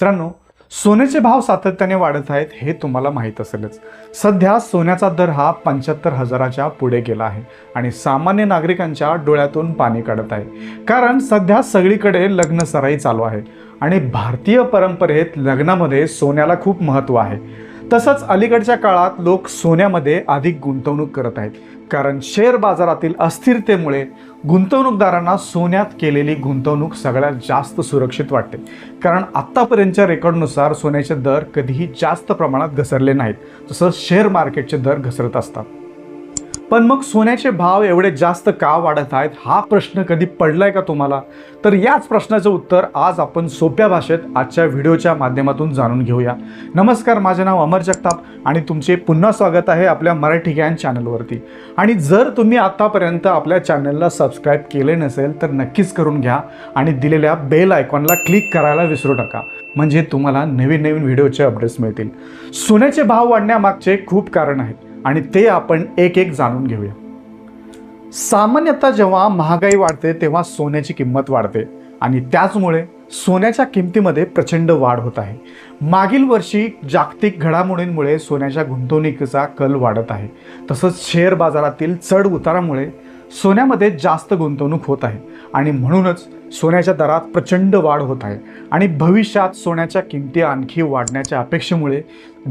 मित्रांनो सोन्याचे भाव सातत्याने वाढत आहेत हे तुम्हाला माहीत असेलच. सध्या सोन्याचा दर हा पंच्याहत्तर हजाराच्या पुढे गेला आहे आणि सामान्य नागरिकांच्या डोळ्यातून पाणी काढत आहे. कारण सध्या सगळीकडे लग्न सराई चालू आहे आणि भारतीय परंपरेत लग्नामध्ये सोन्याला खूप महत्त्व आहे. तसंच अलीकडच्या काळात लोक सोन्यामध्ये अधिक गुंतवणूक करत आहेत. कारण शेअर बाजारातील अस्थिरतेमुळे गुंतवणूकदारांना सोन्यात केलेली गुंतवणूक सगळ्यात जास्त सुरक्षित वाटते. कारण आत्तापर्यंतच्या रेकॉर्डनुसार सोन्याचे दर कधीही जास्त प्रमाणात घसरले नाहीत. तसंच शेअर मार्केटचे दर घसरत असतात. पण मग सोन्याचे भाव एवढे जास्त का वाढत आहेत? हा प्रश्न कधी पडलाय का तुम्हाला? तर याच प्रश्नाचं उत्तर आज आपण सोप्या भाषेत आजच्या व्हिडिओच्या माध्यमातून जाणून घेऊया. नमस्कार माझे नाव अमर जगताप आणि तुमचे पुन्हा स्वागत आहे आपल्या मराठी ज्ञान चॅनलवरती. आणि जर तुम्ही आतापर्यंत आपल्या चॅनलला सबस्क्राईब केले नसेल तर नक्कीच करून घ्या आणि दिलेल्या बेल आयकॉनला क्लिक करायला विसरू नका. म्हणजे तुम्हाला नवीन नवीन व्हिडिओचे अपडेट्स मिळतील. सोन्याचे भाव वाढण्यामागचे खूप कारण आहेत. आणि ते आपण एक एक जाणून घेऊया. सामान्यतः जेव्हा महागाई वाढते तेव्हा सोन्याची किंमत वाढते. आणि त्याचमुळे सोन्याच्या किमतीमध्ये प्रचंड वाढ होत आहे. मागील वर्षी जागतिक घडामोडींमुळे सोन्याच्या गुंतवणुकीचा कल वाढत आहे. तसंच शेअर बाजारातील चढ उतारामुळे सोन्यामध्ये जास्त गुंतवणूक होत आहे. आणि म्हणूनच सोन्याच्या दरात प्रचंड वाढ होत आहे. आणि भविष्यात सोन्याच्या किमती आणखी वाढण्याच्या अपेक्षेमुळे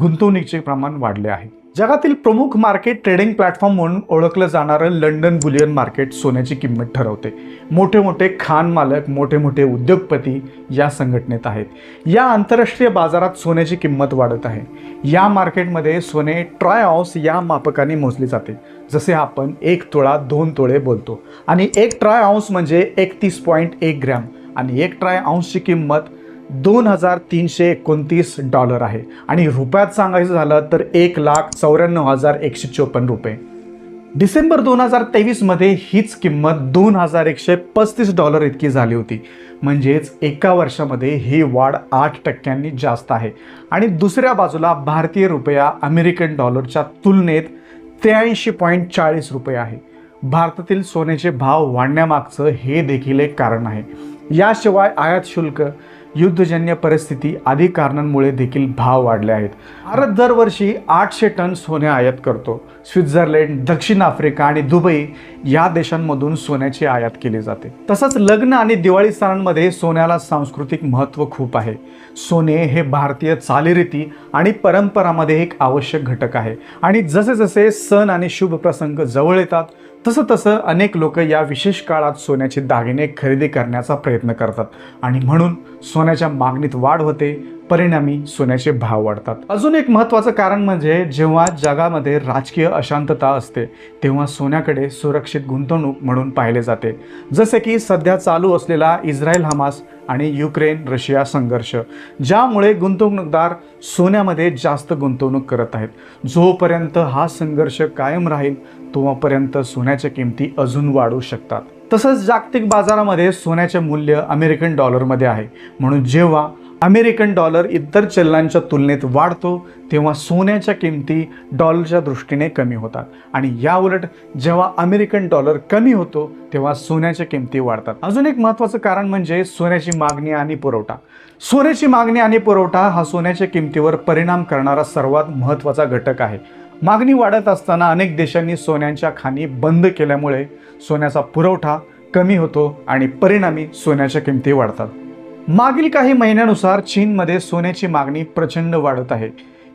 गुंतवणुकीचे प्रमाण वाढले आहे. जगातील प्रमुख मार्केट ट्रेडिंग प्लॅटफॉर्म म्हणून ओळखलं जाणारं लंडन बुलियन मार्केट सोन्याची किंमत ठरवते. मोठे मोठे खान मालक मोठे मोठे उद्योगपती या संघटनेत आहेत. या आंतरराष्ट्रीय बाजारात सोन्याची किंमत वाढत आहे. या मार्केटमध्ये सोने ट्राय ऑस या मापकाने मोजले जाते. जसे आपण एक तोळा दोन तोळे बोलतो. आणि एक ट्राय औंस म्हणजे एकतीस पॉईंट एक ग्रॅम. आणि एक ट्राय औंसची किंमत दोन हजार तीनशे एकोणतीस डॉलर आहे. आणि रुपयात सांगायचं झालं तर एक लाख चौऱ्याण्णव हजार एकशे चोपन्न रुपये. डिसेंबर दोन हजार तेवीसमध्ये हीच किंमत दोन हजार एकशे पस्तीस डॉलर इतकी झाली होती. म्हणजेच एका वर्षामध्ये ही वाढ आठ टक्क्यांनी जास्त आहे. आणि दुसऱ्या बाजूला भारतीय रुपया अमेरिकन डॉलरच्या तुलनेत त्र्याऐंशी पॉईंट चाळीस रुपये आहे. भारतातील सोन्याचे भाव वाढण्यामागचं हे देखील एक कारण आहे. याशिवाय आयात शुल्क युद्धजन्य परिस्थिती आदी कारणांमुळे देखील भाव वाढले आहेत. भारत दरवर्षी आठशे टन सोने आयात करतो. स्वित्झर्लंड दक्षिण आफ्रिका आणि दुबई या देशांमधून सोन्याची आयात केली जाते. तसंच लग्न आणि दिवाळी सणांमध्ये सोन्याला सांस्कृतिक महत्त्व खूप आहे. सोने हे भारतीय चालीरीती आणि परंपरामध्ये एक आवश्यक घटक आहे. आणि जसे जसे सण आणि शुभ प्रसंग जवळ येतात तसं तसं अनेक लोक या विशेष काळात सोन्याचे दागिने खरेदी करण्याचा प्रयत्न करतात. आणि म्हणून सोन्याच्या मागणीत वाढ होते. परिणामी सोन्याचे भाव वाढतात. अजून एक महत्त्वाचं कारण म्हणजे जेव्हा जगामध्ये राजकीय अशांतता असते तेव्हा सोन्याकडे सुरक्षित गुंतवणूक म्हणून पाहिले जाते. जसे की सध्या चालू असलेला इस्रायल हमास आणि युक्रेन रशिया संघर्ष ज्यामुळे गुंतवणूकदार सोन्यामध्ये जास्त गुंतवणूक करत आहेत. जोपर्यंत हा संघर्ष कायम राहील तोपर्यंत सोन्याच्या किमती अजून वाढू शकतात. तसंच जागतिक बाजारामध्ये सोन्याचे मूल्य अमेरिकन डॉलरमध्ये आहे. म्हणून जेव्हा अमेरिकन डॉलर इतर चलनांच्या तुलनेत वाढतो तेव्हा सोन्याच्या किमती डॉलरच्या दृष्टीने कमी होतात. आणि याउलट जेव्हा अमेरिकन डॉलर कमी होतो तेव्हा सोन्याच्या किमती वाढतात. अजून एक महत्त्वाचं कारण म्हणजे सोन्याची मागणी आणि पुरवठा. सोन्याची मागणी आणि पुरवठा हा सोन्याच्या किमतीवर परिणाम करणारा सर्वात महत्त्वाचा घटक आहे. मागणी वाढत असताना अनेक देशांनी सोन्यांच्या खाणी बंद केल्यामुळे सोन्याचा पुरवठा कमी होतो आणि परिणामी सोन्याच्या किमती वाढतात. मागील काही महिन्यानुसार चीनमध्ये सोन्याची मागणी प्रचंड वाढत आहे.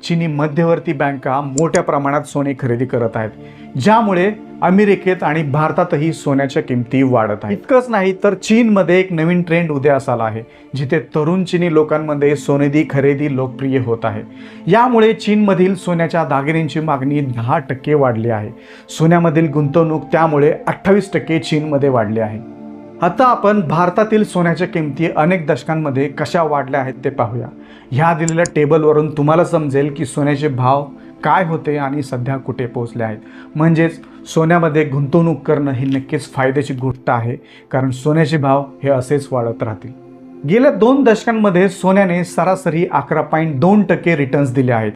चीनी मध्यवर्ती बँका मोठ्या प्रमाणात सोने खरेदी करत आहेत ज्यामुळे अमेरिकेत आणि भारतातही सोन्याच्या किमती वाढत आहेत. इतकंच नाही तर चीनमध्ये एक नवीन ट्रेंड उदयास आला आहे जिथे तरुण चीनी लोकांमध्ये सोनेदी खरेदी लोकप्रिय होत आहे. यामुळे चीनमधील सोन्याच्या दागिन्यांची मागणी दहा टक्के वाढली आहे. सोन्यामधील गुंतवणूक त्यामुळे अठ्ठावीस टक्के चीनमध्ये वाढली आहे. आता आपण भारतातील सोन्याच्या किमती अनेक दशकांमध्ये कशा वाढल्या आहेत ते पाहूया. ह्या दिलेल्या टेबलवरून तुम्हाला समजेल की सोन्याचे भाव काय होते आणि सध्या कुठे पोहोचले आहेत. म्हणजेच सोन्यामध्ये गुंतवणूक करणं ही नक्कीच फायद्याची गोष्ट आहे कारण सोन्याचे भाव हे असेच वाढत राहतील. गेल्या दोन दशकांमध्ये सोन्याने सरासरी अकरा पॉईंट दोन टक्के रिटर्न्स दिले आहेत.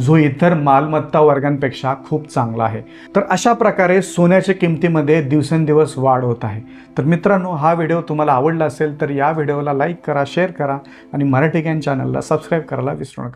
जो इतर मालमत्ता वर्गांपेक्षा खूप चांगला आहे. तर अशा प्रकारे सोन्याच्या किमतीमध्ये दिवसेंदिवस वाढ होत आहे. तर मित्रांनो हा व्हिडिओ तुम्हाला आवडला असेल तर या व्हिडिओला लाईक करा शेअर करा आणि मराठी गॅन चॅनलला सबस्क्राईब करायला विसरू नका.